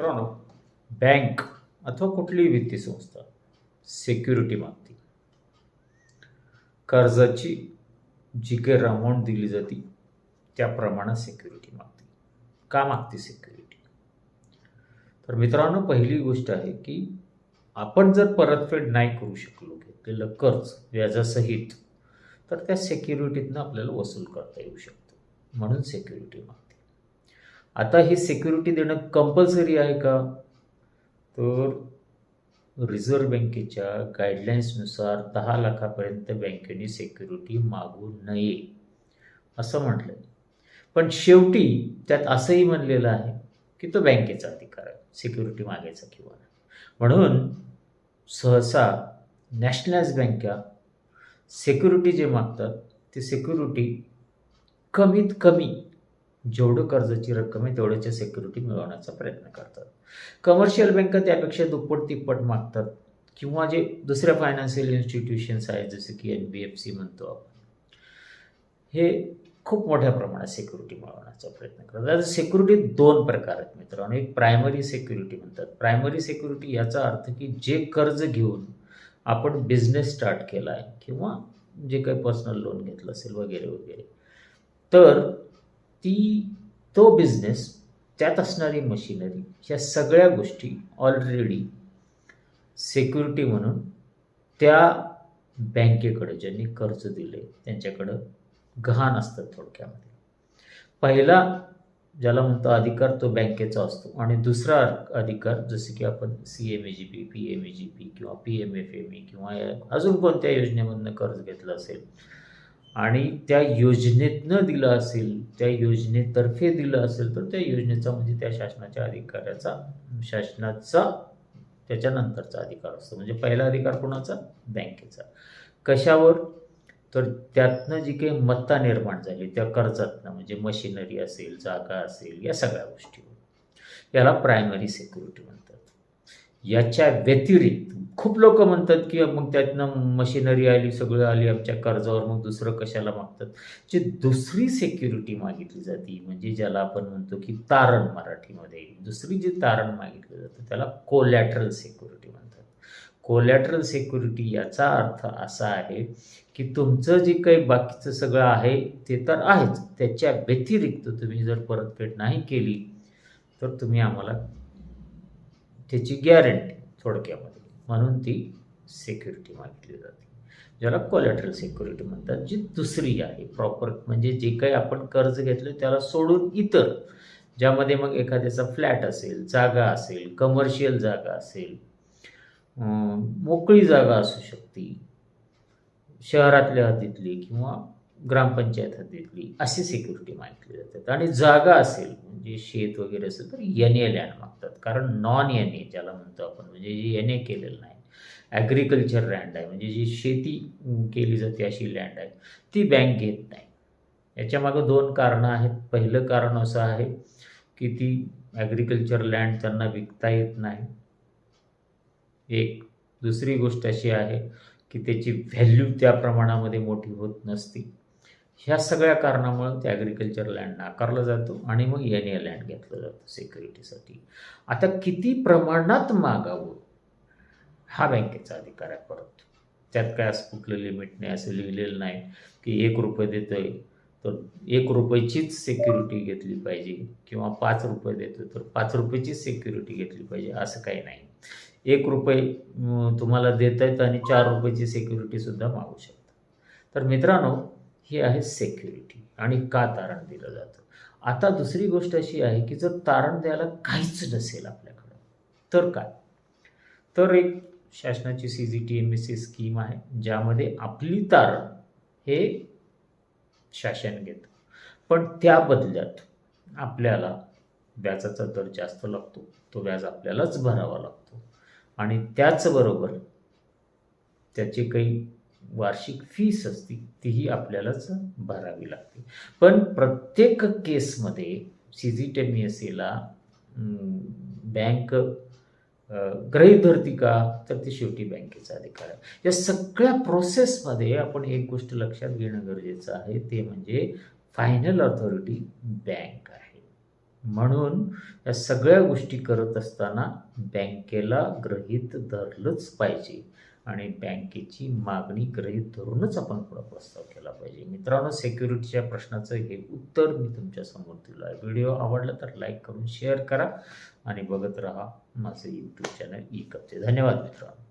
मित्रांनो बँक अथवा कुठलीही वित्तीय संस्था सेक्युरिटी मागते. कर्जाची जी काही अमाऊंट दिली जाते त्या प्रमाणात सेक्युरिटी मागते. का मागते सेक्युरिटी तर मित्रांनो पहिली गोष्ट आहे की आपण जर परतफेड नाही करू शकलो घेतलेलं कर्ज व्याजासहित तर त्या सेक्युरिटीतनं आपल्याला वसूल करता येऊ शकतं. म्हणून सेक्युरिटी मागते. आता ही सिक्युरिटी देणं कंपल्सरी आहे का? तर रिझर्व्ह बँकेच्या गाईडलाईन्सनुसार दहा लाखापर्यंत बँकेने सिक्युरिटी मागू नये असं म्हटलं आहे पण शेवटी त्यात असंही म्हणलेलं आहे की तो बँकेचा अधिकार आहे सिक्युरिटी मागायचा किंवा नाही. म्हणून सहसा नॅशनलाइज बँका सिक्युरिटी जे मागतात ती सिक्युरिटी कमीत कमी जेवढं कर्जाची रक्कम आहे तेवढ्याच्या सेक्युरिटी मिळवण्याचा प्रयत्न करतात. कमर्शियल बँका त्यापेक्षा दुप्पट तिप्पट मागतात. किंवा जे दुसऱ्या फायनान्शियल इन्स्टिट्यूशन्स आहेत जसे की एन बी एफ सी म्हणतो आपण. हे खूप मोठ्या प्रमाणात सेक्युरिटी मिळवण्याचा प्रयत्न करतात. आता सेक्युरिटी दोन प्रकार आहेत मित्रांनो. एक प्रायमरी सेक्युरिटी म्हणतात. प्रायमरी सेक्युरिटी याचा अर्थ की जे कर्ज घेऊन आपण बिझनेस स्टार्ट केला आहे किंवा जे काही पर्सनल लोन घेतलं असेल वगैरे वगैरे. तर ती तो बिझनेस त्यात असणारी मशिनरी ह्या सगळ्या गोष्टी ऑलरेडी सेक्युरिटी म्हणून त्या बँकेकडं ज्यांनी कर्ज दिले त्यांच्याकडं गहाण असतात थोडक्यामध्ये. पहिला ज्याला म्हणतो अधिकार तो बँकेचा असतो. आणि दुसरा अधिकार जसे की आपण C M A G P P M A G P किंवा P M F M E किंवा अजून कोणत्या योजनेमधनं कर्ज घेतलं असेल आणि त्या योजनेतनं दिलं असेल त्या योजनेतर्फे दिलं असेल तर त्या योजनेचा म्हणजे त्या शासनाच्या अधिकाऱ्याचा शासनाचा त्याच्यानंतरचा अधिकार असतो. म्हणजे पहिला अधिकार कोणाचा? बँकेचा. कशावर? तर त्यातनं जी काही मत्ता निर्माण झाली त्या कर्जातनं म्हणजे मशिनरी असेल जागा असेल या सगळ्या गोष्टीवर. याला प्रायमरी सिक्युरिटी म्हणतात. याच्या व्यतिरिक्त खूप लोक म्हणतात की मग त्यातनं मशिनरी आली सगळं आली आमच्या कर्जावर मग दुसरं कशाला मागतात? जी दुसरी सेक्युरिटी मागितली जाते म्हणजे ज्याला आपण म्हणतो की तारण मराठीमध्ये. दुसरी जी तारण मागितलं जातं त्याला कोलॅटरल सेक्युरिटी म्हणतात. कोलॅटरल सेक्युरिटी याचा अर्थ असा आहे की तुमचं जे काही बाकीचं सगळं आहे ते तर आहेच. त्याच्या व्यतिरिक्त तुम्ही जर परतफेड नाही केली तर तुम्ही आम्हाला त्याची गॅरंटी थोडक्यामध्ये. म्हणून ती सिक्युरिटी मागितली जाते. ज्याला कोलॅटरल सिक्युरिटी म्हणतात जी दुसरी आहे प्रॉपर म्हणजे जे काही आपण कर्ज घेतलं त्याला सोडून इतर ज्यामध्ये मग एखाद्याचा फ्लॅट असेल जागा असेल कमर्शियल जागा असेल मोकळी जागा असू शकते शहरातल्या हद्दीतली किंवा ग्रामपंचायत हद्दीतली अशी सिक्युरिटी मागितली जातात आणि जागा असेल म्हणजे शेत वगैरे असेल तर एन ए लँड मागतात. कारण नॉन एन ए ज्याला म्हणतो आपण म्हणजे जे एन ए केलेलं नाही. ॲग्रिकल्चर लँड आहे म्हणजे जी शेती केली जाते अशी लँड आहे ती बँक घेत नाही. याच्यामागं दोन कारणं आहेत. पहिलं कारण असं आहे की ती ॲग्रिकल्चर लँड त्यांना विकता येत नाही. एक. दुसरी गोष्ट अशी आहे की त्याची व्हॅल्यू त्या प्रमाणामध्ये मोठी होत नसती. ह्या सगळ्या कारणामुळं ते ॲग्रिकल्चर लँड नाकारलं जातो आणि मग एन ए लँड घेतलं जातं सिक्युरिटीसाठी आता किती प्रमाणात मागावं? हा बँकेचा अधिकार आहे परत. त्यात काय असं कुठलं लिमिट नाही असं लिहिलेलं नाही की एक रुपये देतोय तर एक रुपयाचीच सिक्युरिटी घेतली पाहिजे किंवा पाच रुपये देतो तर पाच रुपयाचीच सिक्युरिटी घेतली पाहिजे असं काही नाही. एक रुपये तुम्हाला देत आहेत आणि चार रुपयाची सिक्युरिटीसुद्धा मागू शकता. तर मित्रांनो ही आहे सेक्युरिटी आणि का तारण दिलं जातं? आता दुसरी गोष्ट अशी आहे की जर तारण द्यायला काहीच नसेल आपल्याकडं तर काय? तर एक शासनाची C G T M S C scheme आहे ज्यामध्ये आपली तारण हे शासन घेतं. पण त्या बदल्यात आपल्याला व्याजाचा दर जास्त लागतो तो व्याज आपल्यालाच भरावा लागतो. आणि त्याचबरोबर त्याचे काही वार्षिक फीस असती तीही आपल्यालाच भरावी लागते. पण प्रत्येक केसमध्ये सी जी टेम एस एला बँक गृहीत धरती का? तर ते शेवटी बँकेचा अधिकार आहे. या सगळ्या प्रोसेसमध्ये आपण एक गोष्ट लक्षात घेणं गरजेचं आहे. ते म्हणजे फायनल ऑथॉरिटी बँक आहे. म्हणून या सगळ्या गोष्टी करत असताना बँकेला ग्रहीत धरलंच पाहिजे. आणि बँकेची मागणी गृहीत धरूनच आपण पुढं प्रस्ताव केला पाहिजे. मित्रांनो सेक्युरिटीच्या प्रश्नाचं हे उत्तर मी तुमच्यासमोर दिलं आहे. व्हिडिओ आवडला तर लाईक करून शेअर करा आणि बघत राहा माझं यूट्यूब चॅनल ई कपचे धन्यवाद मित्रांनो.